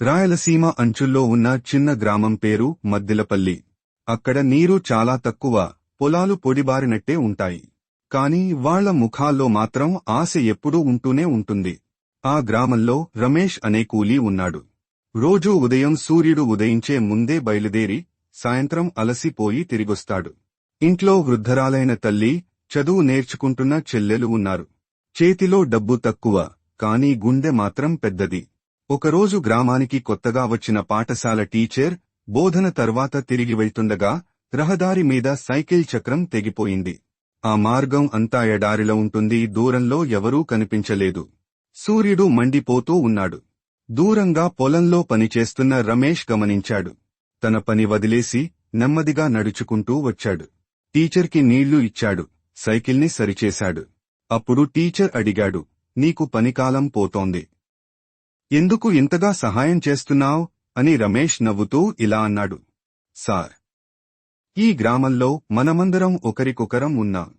రాయలసీమ అంచుల్లో ఉన్న చిన్న గ్రామం పేరు మద్దిలపల్లి. అక్కడ నీరు చాలా తక్కువ పొలాలు పొడిబారినట్టే ఉంటాయి. కాని వాళ్ళ ముఖాల్లో మాత్రం ఆశ ఎప్పుడూ ఉంటూనే ఉంటుంది. ఆ గ్రామంలో రమేష్ అనే కూలీ ఉన్నాడు. రోజూ ఉదయం సూర్యుడు ఉదయించే ముందే బయలుదేరి సాయంత్రం అలసిపోయి తిరిగొస్తాడు. ఇంట్లో వృద్ధరాలైన తల్లి చదువు నేర్చుకుంటున్న చెల్లెలు ఉన్నారు. చేతిలో డబ్బు తక్కువ కాని గుండె మాత్రం పెద్దది. ఒకరోజు గ్రామానికి కొత్తగా వచ్చిన పాఠశాల టీచర్ బోధన తర్వాత తిరిగి వెళ్తుండగా రహదారి మీద సైకిల్ చక్రం తెగిపోయింది. ఆ మార్గం అంతా ఎడారిలో ఉంటుంది దూరంలో ఎవరూ కనిపించలేదు. సూర్యుడు మండిపోతూ ఉన్నాడు. దూరంగా పొలంలో పనిచేస్తున్న రమేష్ గమనించాడు. తన పని వదిలేసి నెమ్మదిగా నడుచుకుంటూ వచ్చాడు. టీచర్కి నీళ్ళు ఇచ్చాడు సైకిల్ని సరిచేశాడు. అప్పుడు టీచర్ అడిగాడు నీకు పనికాలం పోతోంది. ఎందుకు ఇంతగా సహాయం చేస్తున్నావ్? అని రమేష్ నవ్వుతూ ఇలా అన్నాడు. సార్ ఈ గ్రామంలో మనమందరం ఒకరికొకరం ఉన్నాం.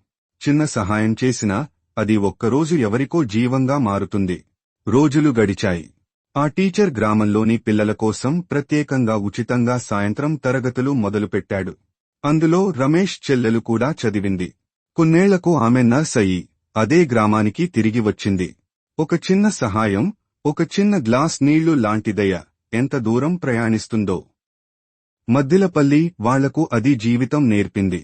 చిన్న సహాయం చేసినా అది ఒక్కరోజు ఎవరికో జీవంగా మారుతుంది. రోజులు గడిచాయి. ఆ టీచర్ గ్రామంలోని పిల్లల కోసం ప్రత్యేకంగా ఉచితంగా సాయంత్రం తరగతులు మొదలుపెట్టాడు. అందులో రమేష్ చెల్లెలు కూడా చదివింది. కొన్నేళ్ళకు ఆమె నర్స్ అయి అదే గ్రామానికి తిరిగి వచ్చింది. ఒక చిన్న సహాయం ఒక చిన్న గ్లాస్ నీళ్ళు లాంటిదయ ఎంత దూరం ప్రయాణిస్తుందో. మద్దిలపల్లి వాళ్ళకు అది జీవితం నేర్పింది.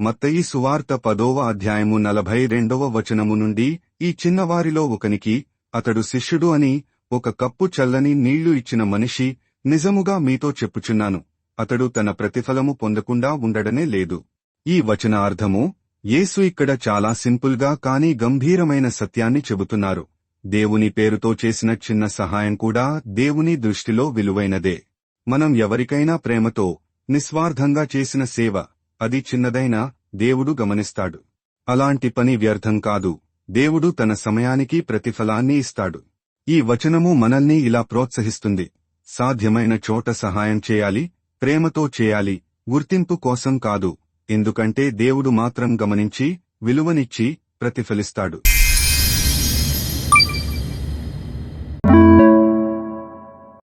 మత్తయి సువార్త పదోవ అధ్యాయము నలభై రెండవ వచనము నుండి ఈ చిన్నవారిలో ఒకనికి అతడు శిష్యుడు అని ఒక కప్పు చల్లని నీళ్ళు ఇచ్చిన మనిషి నిజముగా మీతో చెప్పుచున్నాను అతడు తన ప్రతిఫలము పొందకుండా ఉండడనే లేదు. ఈ వచన అర్థము యేసు ఇక్కడ చాలా సింపుల్గా కానీ గంభీరమైన సత్యాన్ని చెబుతున్నారు. దేవుని పేరుతో చేసిన చిన్న సహాయం కూడా దేవుని దృష్టిలో విలువైనదే. మనం ఎవరికైనా ప్రేమతో నిస్వార్థంగా చేసిన సేవ అది చిన్నదైనా దేవుడు గమనిస్తాడు. అలాంటి పని వ్యర్థం కాదు. దేవుడు తన సమయానికి ప్రతిఫలాన్ని ఇస్తాడు. ఈ వచనము మనల్ని ఇలా ప్రోత్సహిస్తుంది. సాధ్యమైన చోట సహాయం చేయాలి ప్రేమతో చేయాలి గుర్తింపు కోసం కాదు. ఎందుకంటే దేవుడు మాత్రం గమనించి విలువనిచ్చి ప్రతిఫలిస్తాడు.